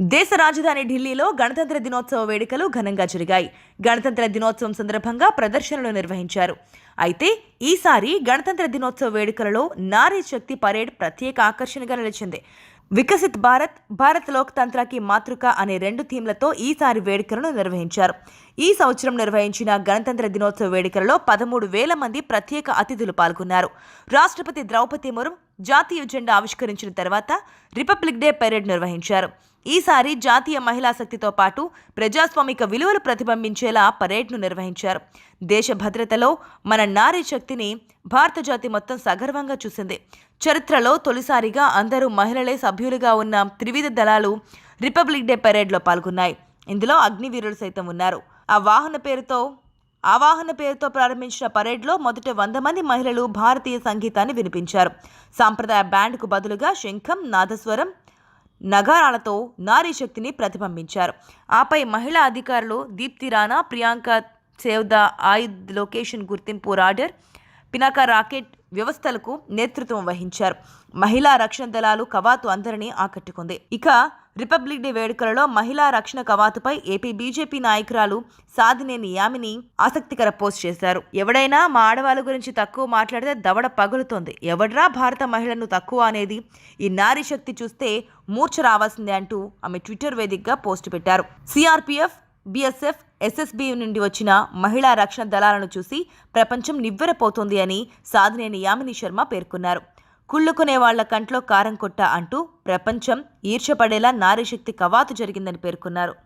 దేశ రాజధాని ఢిల్లీలో గణతంత్ర దినోత్సవ వేడుకలు ఘనంగా జరిగాయి. గణతంత్ర దినోత్సవం సందర్భంగా ప్రదర్శనలు నిర్వహించారు. అయితే ఈసారి గణతంత్ర దినోత్సవ వేడుకలలో నారీ శక్తి పరేడ్ ప్రత్యేక ఆకర్షణగా నిలిచింది. వికసిత్ భారత్ భారత్ లోక్తంత్రకి మాతృక అనే రెండు థీమ్లతో ఈసారి వేడుకలను నిర్వహించారు. ఈ సంవత్సరం నిర్వహించిన గణతంత్ర దినోత్సవ వేడుకలలో పదమూడు వేల మంది ప్రత్యేక అతిథులు పాల్గొన్నారు. రాష్ట్రపతి ద్రౌపది ముర్ము జాతీయ జెండా ఆవిష్కరించిన తర్వాత రిపబ్లిక్ డే పెరేడ్ నిర్వహించారు. ఈసారి జాతీయ మహిళా శక్తితో పాటు ప్రజాస్వామిక విలువలు ప్రతిబింబించేలా పరేడ్ను నిర్వహించారు. దేశ భద్రతలో మన నారీ శక్తిని భారత జాతి మొత్తం సగర్వంగా చూసింది. చరిత్రలో తొలిసారిగా అందరూ మహిళలే సభ్యులుగా ఉన్న త్రివిధ దళాలు రిపబ్లిక్ డే పెరేడ్లో పాల్గొన్నాయి. ఇందులో అగ్నివీరులు సైతం ఉన్నారు. ఆ వాహన పేరుతో ఆవాహన పేరుతో ప్రారంభించిన పరేడ్లో మొదట వంద మంది మహిళలు భారతీయ సంగీతాన్ని వినిపించారు. సాంప్రదాయ బ్యాండ్కు బదులుగా శంఖం నాదస్వరం నగారాలతో నారీ శక్తిని ప్రతిబింబించారు. ఆపై మహిళా అధికారులు దీప్తి రాణా ప్రియాంక సేవ్ ద ఆయుధ్ లొకేషన్ గుర్తింపు రాడర్ పినాక రాకెట్ వ్యవస్థలకు నేతృత్వం వహించారు. మహిళా రక్షణ దళాలు కవాతు అందరినీ ఆకట్టుకుంది. ఇక రిపబ్లిక్ డే వేడుకలలో మహిళా రక్షణ కవాతుపై ఏపీ బీజేపీ నాయకురాలు సాధినేని యామిని ఆసక్తికర పోస్ట్ చేశారు. ఎవడైనా మా ఆడవాళ్ళ గురించి తక్కువ మాట్లాడితే దవడ పగులుతోంది. ఎవడ్రా భారత మహిళను తక్కువ అనేది? ఈ నారీ శక్తి చూస్తే మూర్ఛ రావాల్సిందే అంటూ ఆమె ట్విట్టర్ వేదికగా పోస్ట్ పెట్టారు. సిఆర్పీఎఫ్ బీఎస్ఎఫ్ ఎస్ఎస్బీ నుండి వచ్చిన మహిళా రక్షణ దళాలను చూసి ప్రపంచం నివ్వెరపోతుంది అని సాధినేని యామిని శర్మ పేర్కొన్నారు. కుళ్ళుకునే వాళ్ళ కంట్లో కారం కొట్ట అంటూ ప్రపంచం ఈర్షపడేలా నారీశక్తి కవాతు జరిగిందని పేర్కొన్నారు.